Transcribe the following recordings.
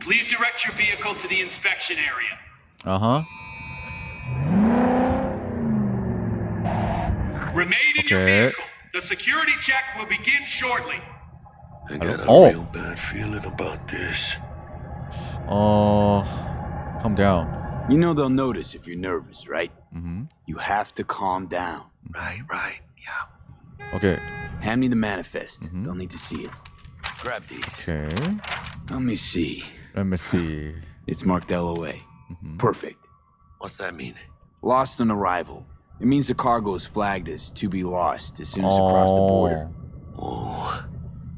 Please direct your vehicle to the inspection area. Uh huh. Remain in your vehicle. The security check will begin shortly. I got a Oh. real bad feeling about this. Oh, calm down. You know they'll notice if you're nervous, right? Mm-hmm. You have to calm down. Right, right. Yeah. Okay. Hand me the manifest. Mm-hmm. They'll need to see it. Grab these. Okay. Let me see. Let me see. It's marked LOA. Perfect. What's that mean? Lost on arrival. It means the cargo is flagged as to be lost as soon as across the border. Oh,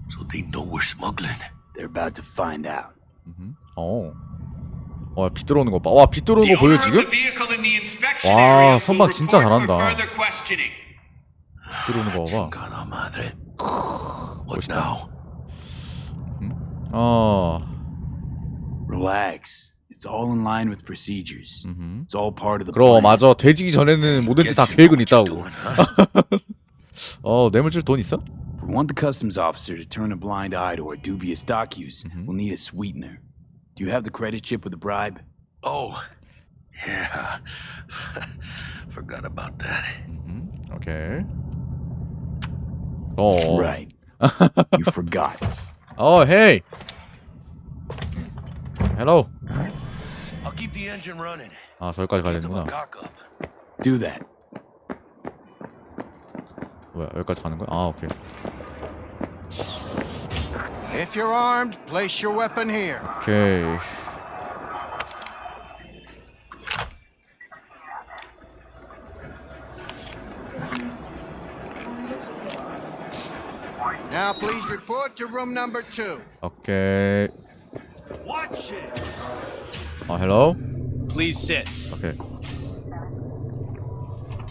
so they know we're smuggling. They're about to find out. 어. 와, 비 들어오는 거 봐. 와, 비 들어오는 The 거 보여 owner of 지금? the vehicle in the inspection 와, area will 선박 진짜 report for 잘한다. further questioning. 들어오는 거 봐. Chingada madre. What now? 어. Relax. It's all in line with procedures. 음. It's all part of the 그럼 plan. 맞아. 돼지기 전에는 뭐든지 다 Guess you know 계획은 what you're 있다고. doing, huh? 어, 뇌물줄 돈 있어? If we want the customs officer to turn a blind eye to our dubious stock use, we'll need a sweetener. Do you have the credit chip with the bribe? oh, yeah. Forgot about that. 음. 오케이. 어. Right. you forgot. 어, 헤이. 헬로. I'll keep the engine running. 아, 저기까지 가야 Piece of a 되는구나. cock up. Do that. 뭐야, 여기까지 가는 거야? 아, 오케이. If you're armed, place your weapon here. 오케이. Now, please report to room number two. 오케이. 아, 헬로. Please sit. 오케이.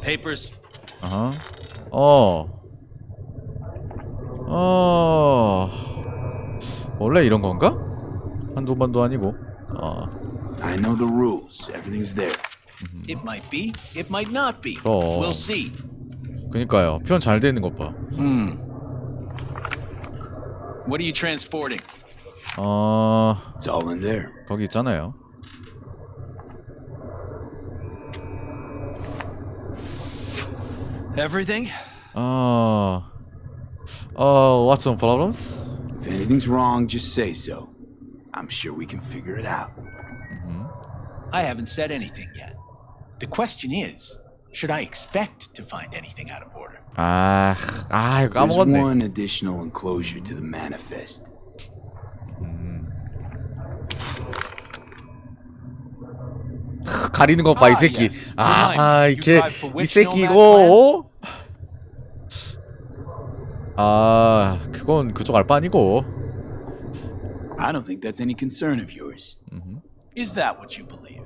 Papers. 아하. 어. 어. 원래 이런 건가? 한두 번도 아니고. 아, I know the rules. Everything's there. It might be. It might not be. Oh. We'll see. 그니까요. 표현 잘 돼 있는 것 봐. What are you transporting? 어, It's all in there. 거기 있잖아요. Everything? 어, 어, what's some problems? If anything's wrong, just say so. I'm sure we can figure it out. I haven't said anything yet. The question is, should I expect to find anything out of order? 아, 아, 이거 There's 까먹었네. one additional enclosure to the manifest. 가리는 것 봐, 이 Ah, 새끼. yes. 아, Remind me, 이 you 개, drive for 이 which 새끼 nomad 이거. 아, 그건 그쪽 알바 아니고. I don't think that's any concern of yours. Is that what you believe?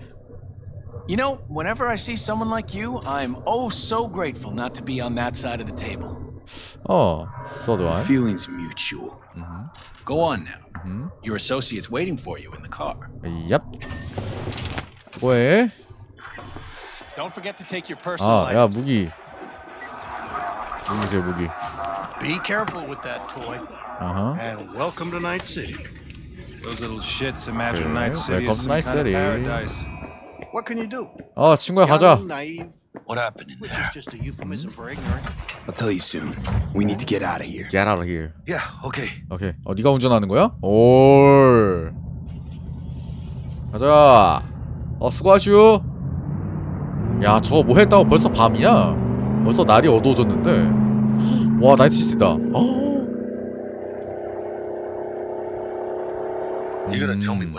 You know, whenever I see someone like you, I'm oh so grateful not to be on that side of the table. 어, so do The I. feeling's mutual. Go on now. Your associate's waiting for you in the car. 얍. 뭐해? Don't forget to take your personal 아, 야. 무기. 무기세, 무기. Be careful with that toy. 아하. And welcome to Night City. Those little shits imagine Okay, Night City welcome is some Night kind City. of paradise. What can you do? 아, 친구야, 가자. What happened in there? just a euphemism for ignorant. I'll tell you soon. We need to get out of here. Get out of here. Yeah, okay. 오케이. 어, 네가 운전하는 거야? 올. 가자. 어, 수고하슈. 야, 저거 뭐 했다고 벌써 밤이야? 벌써 날이 어두워졌는데. 와, 나이트 시티다. Me 음.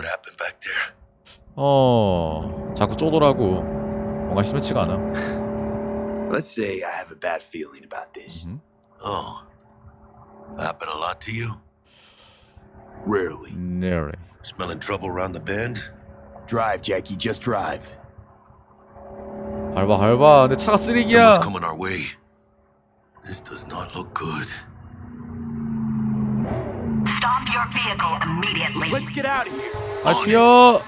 어, 자꾸 쪼더라고. 뭔가 심해치가 않아. Let's say I have a bad feeling about this. Oh. Happened a lot to you? Rarely. 네리. Smelling trouble around the bend? Drive, Jackie. Just drive. 밟아, 밟아. 내 차가 쓰레기야. Someone's coming our way. This does not look good. Stop your vehicle immediately. Let's get out of here. 아, 튀어.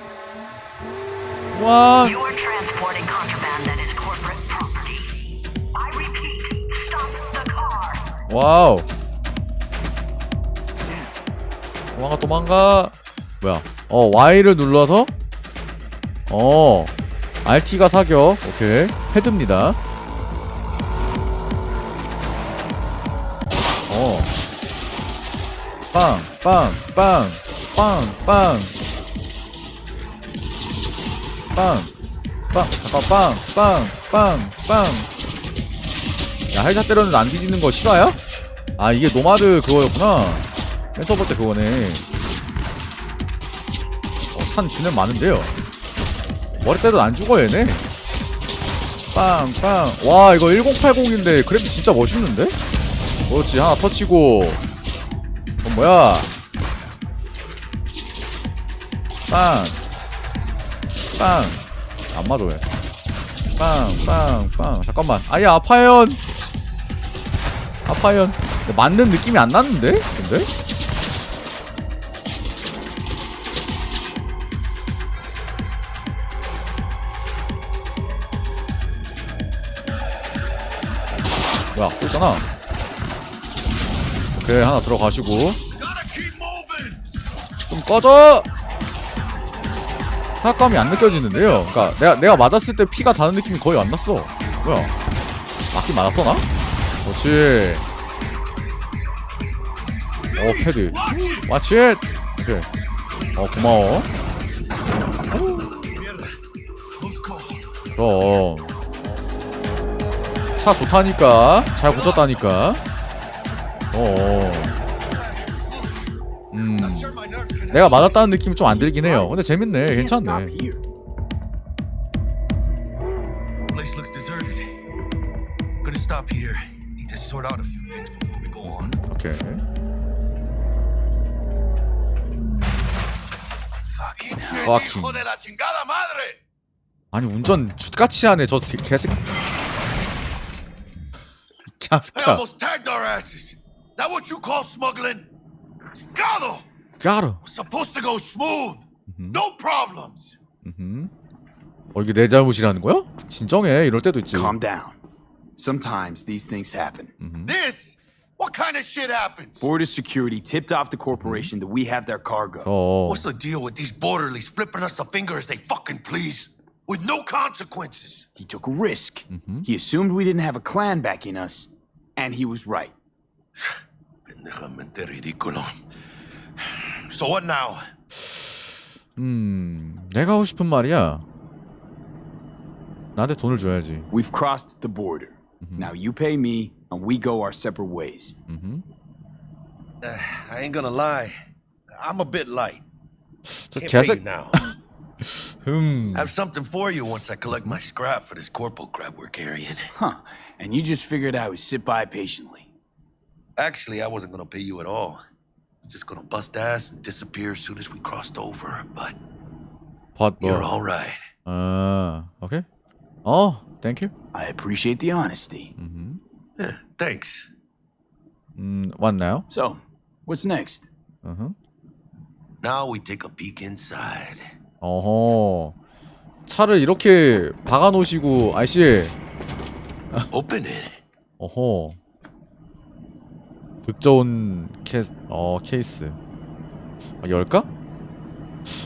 와. You are transporting contraband that is corporate property. I repeat, stop the car. 와우. 도망가, 도망가. 뭐야? 어 Y를 눌러서 어 RT가 사격 오케이 헤드입니다 어 빵, 빵, 빵, 빵, 빵, 빵, 빵, 잠깐, 빵, 빵, 빵, 빵. 야, 헬샷 때렸는데 안 뒤지는 거 실화야? 아, 이게 노마드 그거였구나. 맨 처음 볼때 그거네. 어, 산 진행 많은데요. 머리 때려도 안 죽어, 얘네. 빵, 빵. 와, 이거 1080인데 그래픽 진짜 멋있는데? 그렇지, 하나 터치고. 어 뭐야 빵! 빵! 안 맞아 왜 빵! 빵! 빵! 잠깐만 아야 아파연 아파연 맞는 느낌이 안 났는데? 근데? 뭐야? 또 있잖아. 오케이 하나 들어가시고. 좀 꺼져! 타감이 안 느껴지는데요. 그니까 내가 내가 맞았을 때 피가 다는 느낌이 거의 안 났어. 뭐야? 맞긴 맞았어 나? 그렇지. 어 패드. 왓치 오케이. 어 고마워. 그럼 차 좋다니까 잘 고쳤다니까 어. 음. 내가 맞았다는 느낌이 좀 안 들긴 해요. 근데 재밌네. 괜찮네. 오케이. 아니 운전 쥐같이 하네. 저 개- 개새끼. I 갸스카. almost tagged our asses. That what you call smuggling? Chingado! 까르. Was supposed to go smooth. 음. No problems. 음. 어 이게 내 잘못이라는 거야? 진정해. 이럴 때도 있지. Calm down. Sometimes these things happen. 음. This? What kind of shit happens? Border security tipped off the corporation that we have their cargo. 어. What's the deal with these borderlies flipping us the finger as they fucking please? With no consequences. He took a risk. He assumed we didn't have a clan backing us, and he was right. Pendejamente ridículo. So what now? 음. 내가 하고 싶은 말이야. 나한테 돈을 줘야지. We've crossed the border. Now you pay me, and we go our separate ways. 음. Uh, I ain't gonna lie. I'm a bit light. 저 Can't pay you 개새. now. hmm. Have something for you once I collect my scrap for this corporal crap we're carrying. Huh. And you just figured I would sit by patiently. Actually, I wasn't gonna pay you at all. Just gonna bust ass and disappear as soon as we crossed over, but Pot you're all right. Uh, okay. Oh, thank you. I appreciate the honesty. Mm -hmm. Yeah, thanks. Mm, one now. So, what's next? Uh-huh. Now we take a peek inside. 어허. 차를 이렇게 박아 놓으시고 아저씨. Open it. 어허. 극 좋은 케, 어, 케이스. 아, 열까?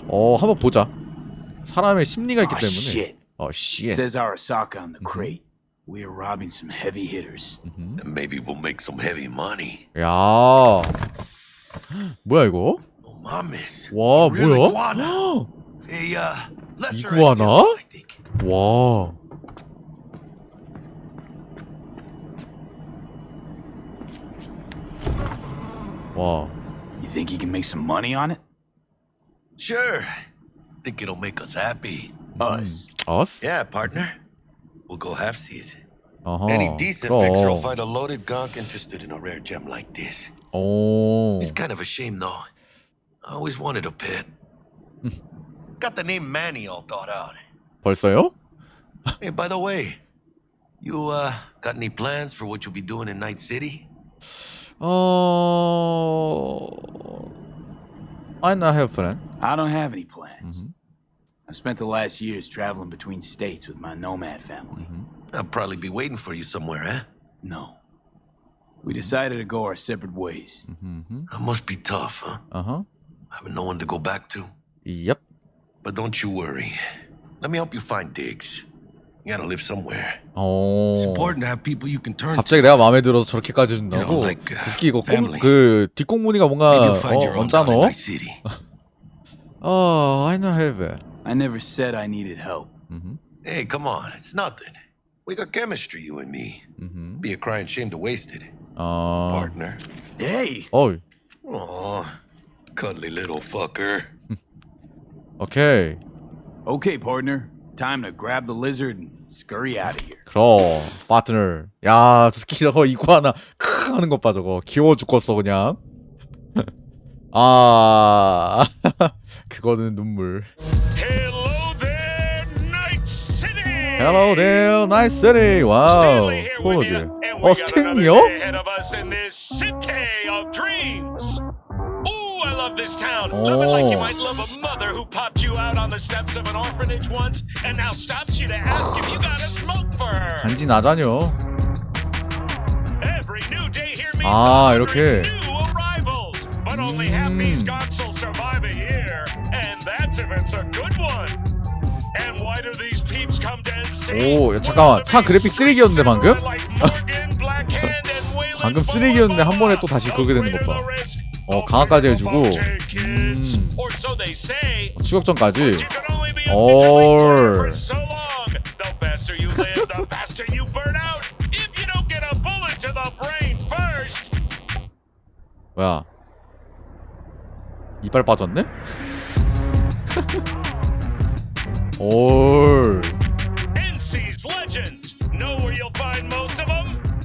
어, 한번 보자. 사람의 심리가 있기 때문에. 어, 씨. says Arasaka on the crate. We are robbing some heavy hitters. 음. And maybe we'll make some heavy money. 야. 뭐야 이거? Oh. 와, 뭐야? iguana. A uh, lesser Iguana? example, I think. 와. 와. You think you can make some money on it? Sure. Think it'll make us happy. Us. 어스? Yeah, partner. We'll go halfsies. 어허. Any decent fixer will 그럼. find a loaded gonk interested in a rare gem like this. 오. It's kind of a shame, though. I always wanted a pet. Got the name Manny all thought out. 벌써요? Hey, by the way, you uh got any plans for what you'll be doing in Night City? 어. I not have plan. I don't have any plans. Mhm. I spent the last years traveling between states with my nomad family. I'll probably be waiting for you somewhere, eh? No. We decided to go our separate ways. 음. That must be tough, huh? 어허. Having no one to go back to. Yep. But don't you worry. Let me help you find digs. You gotta live somewhere. It's 어. important to have people you can turn 갑자기 내가 마음에 들어서 저렇게까지 You know, 준다고? like, uh, 솔직히 이거 꼼, family. 그 뒷공무니가 to. Maybe 뭔가 you'll find your 어, own down in 언짢어? Night City. 어, I know have it. I never said I needed help. 음흠, Hey, come on. It's nothing. We got chemistry, you and me. 음흠. Be a crying shame to waste it. 어, Partner. Hey! 어이, Aw, cuddly little fucker. 오케이. Okay, partner. Time to grab the lizard and scurry out of here. 그럼, 파트너. 야, 저 새끼 저거 이거 하나 크 하는 것 봐, 저거. 귀여워 죽겠어, 그냥. 아, 그거는 눈물. Hello there, Night City! Hello there, nice city. 와우, we 어, 스탠리요? This town. It like you Oh. might love a mother who popped you out on the steps of an orphanage once and now stops you to ask if you got a smoke for her. 간지 나다녀. Every new day here means 아, 100 이렇게. new arrivals. But only half 음. these gots will survive a year, and that's if it's a good one. And why do these peeps come to NC? 오, 야, 잠깐만. 차 그래픽 쓰레기였는데, 방금? 방금 쓰레기였는데 한 번에 또 다시 그렇게 되는 것 봐. 어, 강화까지 해주고. 음. 추격전까지. 올. 뭐야? 이빨 빠졌네? 올.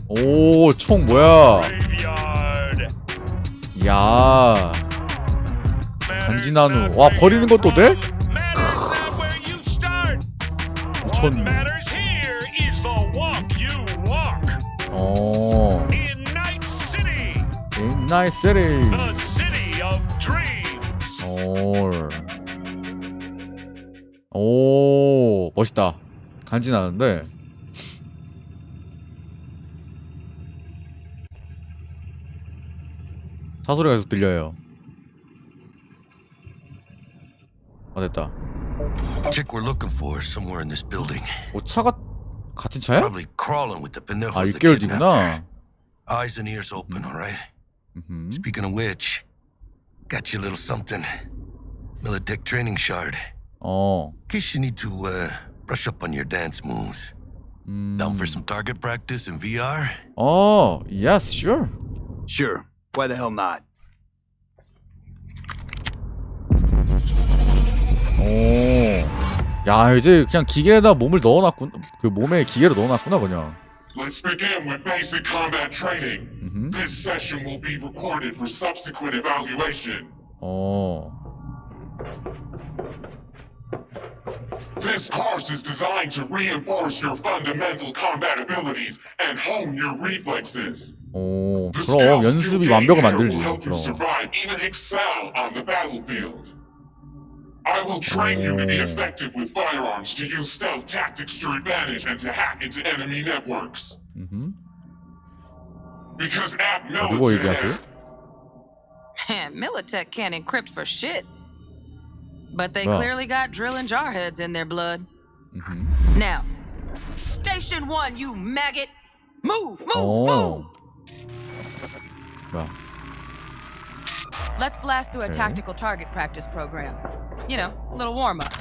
오, 총 뭐야? 야. 간지나누. 와, 버리는 것도 돼? 미쳤네. 어. 인나이. 올. 오, 멋있다. 간지나는데. 차 소리가 계속 들려요. 아, 됐다. Chick we're looking for is somewhere in this building. 오, 차가 같은 차야? Probably crawling with the 아, Pinejos that 6개월 kidnapped her. 뒤구나. Eyes and ears open, all right? 음흠. Speaking of which, got you a little something. Militech training shard. 어. In case you need to uh, brush up on your dance moves. 음. Down for some target practice in VR? 어, yes, sure. Sure. Why the hell not? 오. 야, 이제 그냥 기계에다 몸을 넣어놨군. 그 몸에 기계를 넣어놨구나, 그냥. Let's begin with basic combat training. 음흠. This session will be recorded for subsequent evaluation. 어. This course is designed to reinforce your fundamental combat abilities and hone your reflexes. 오. The 그럼 skills you 연습이 gain 완벽을 here 만들지. will help you 그럼. survive, even excel on the battlefield. I will train you to be Oh. effective with firearms, to use stealth tactics to your advantage, and to hack into enemy networks. 음흠. Because at 아, 누구 얘기하세요? Militech, Militech can't encrypt for shit. But they Well. clearly got drill and jarheads in their blood. 음흠. Now, Station One, you maggot! Move, move, 오. move! 뭐야? Let's blast through a tactical target practice program. You know, a little warm up.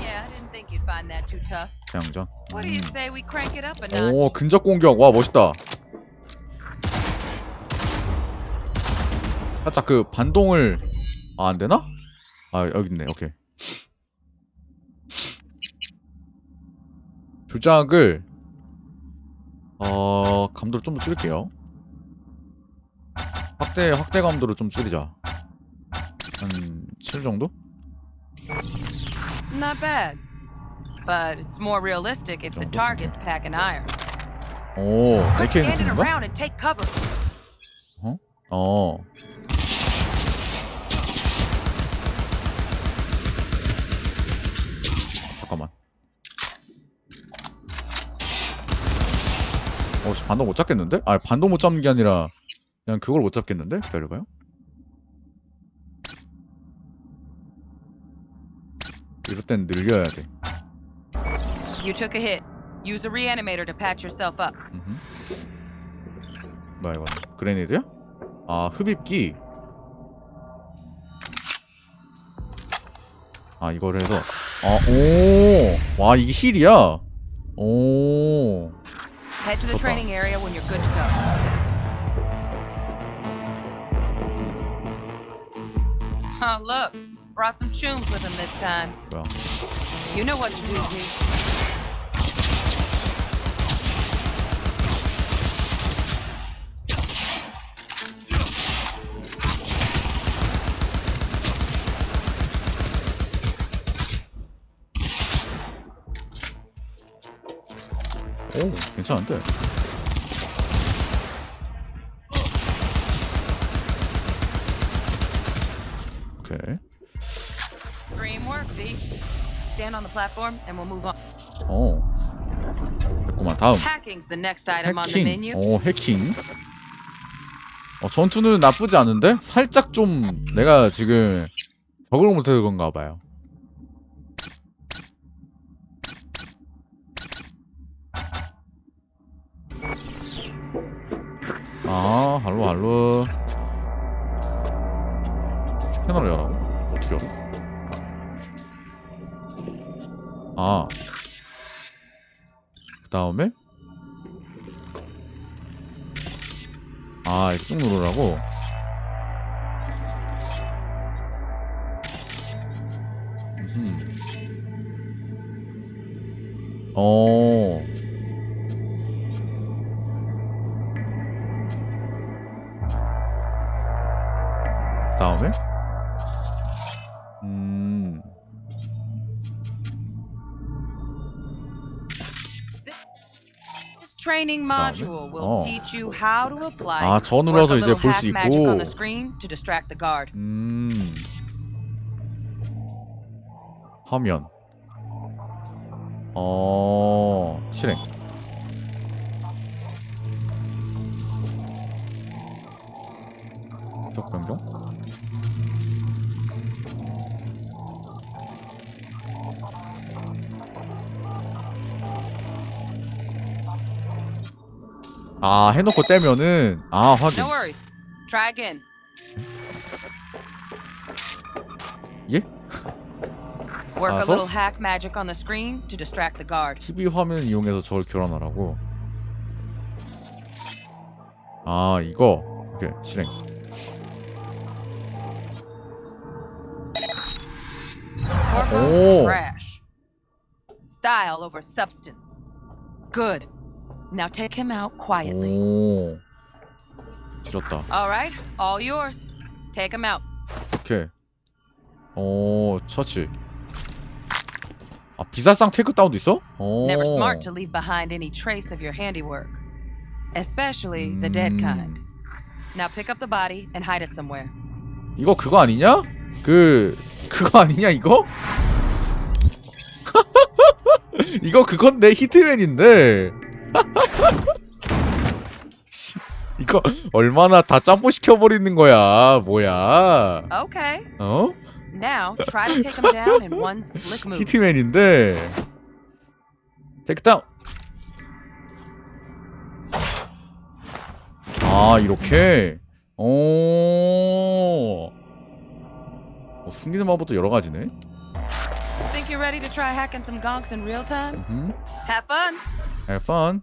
Yeah, I didn't think you'd find that too tough. 대형전. What do you say we crank it up a 오, notch? 근접 공격. 와, 멋있다. 살짝 그 반동을 아, 안 되나? 아, 여기 있네. 오케이. 조작을 어, 감도를 좀 더 줄일게요. 확대 확대 감도를 좀 줄이자. 한 7 정도? Not bad. But it's more realistic if the target's packing iron. 오, around and take cover. 어. 어, 씨, 반동 못 잡겠는데? 아, 반동 못 잡는 게 아니라 그냥 그걸 못 잡겠는데? 기다려봐요. 이럴 땐 늘려야 돼. You took a hit. Use a reanimator to patch yourself up. 음흠. 뭐야 이거? 그레네이드야? 아 흡입기. 아 이거를 해서 아 오. 와 이게 힐이야. 오. Head to the training area when you're good to go. Huh, look. Brought some chooms with him this time. Well. You know what to do, 오 괜찮은데. 오케이. Dream work, V. Stand on the platform and we'll move on. 어. 됐구만 다음. Hacking's the next item on the 해킹. menu. 어, 해킹. 어, 전투는 나쁘지 않은데 살짝 좀 내가 지금 적응을 못해서 그런가 봐요. 아, 할로 할로. 스캐너를 열라고? 어떻게 열어? 아. 그 다음에 아 이렇게 쭉 누르라고? 음흠. 어. 다음에? 음. This training module will Oh. teach you how to apply. 아, a 이제 볼 수 있고. on the screen to distract the guard. 음. 화면. 어, 실행. 적 변경? 아, 해놓고 떼면은 아, 확인. No worries. Try again. 예? Work a Uh-huh. little hack magic on the screen to distract the guard. TV 화면 이용해서 저걸 교란하라고. 아 이거 오케이 실행. Corpo Oh. trash. Style over substance. Good. Now take him out quietly. 오. 지렸다. All right, all yours. Take him out. 오케이. 오 처치. 아 비사상 테이크다운도 있어? 오. Never smart to leave behind any trace of your handiwork, especially the dead Mm. kind. Now pick up the body and hide it somewhere. 이거 그거 아니냐? 그 그거 아니냐 이거? 이거 그건데 히트맨인데. 씨, 이거 얼마나 다 짬뽕 시켜버리는 거야? 뭐야? Okay. 어? Now try to take him down in one slick move. 히트맨인데. 테이크다운. 아 이렇게. 오. 어, 숨기는 방법도 여러 가지네. Think you're ready to try hacking some gonks in real time? 음. Have fun. Have fun.